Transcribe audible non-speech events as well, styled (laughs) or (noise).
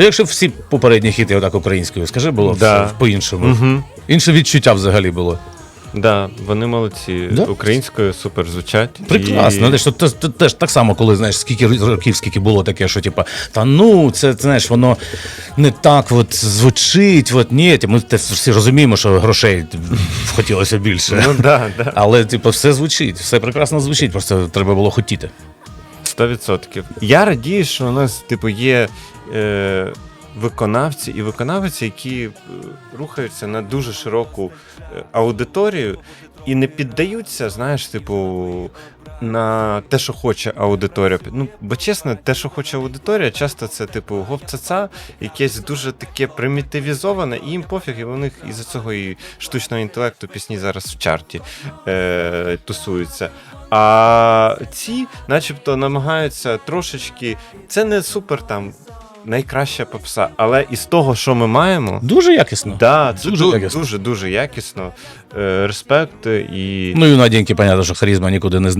Та якщо всі попередні хіти отак українською, скажи, було Да. все по-іншому. Угу. Інше відчуття взагалі було. Да, вони молодці. Да? Українською супер звучать. Прекрасно. І... Знаєш, то, то, то, теж так само, коли знаєш, скільки років, скільки було таке, що типа, та ну, це знаєш, воно не так от звучить, от ні. Ми те всі розуміємо, що грошей хотілося більше. Ну да, да. (laughs) Але, типу, все звучить, все прекрасно звучить, просто треба було хотіти. 100%. Я радію, що у нас, типу, є е, виконавці і виконавиці, які е, рухаються на дуже широку е, аудиторію і не піддаються, знаєш, типу, на те, що хоче аудиторія. Ну, бо чесно, те, що хоче аудиторія, часто це, типу, гоп-цаца, якесь дуже таке примітивізоване, і їм пофіг, і у них із-за цього і штучного інтелекту пісні зараз в чарті е, тусуються. А ці, начебто, намагаються трошечки. Це не супер там найкраща попса, але із того, що ми маємо, Дуже якісно. да, це Дуже дуже якісно. дуже дуже якісно. Е, респект і Ну і у Наденьки, понятно, що харизма нікуди не.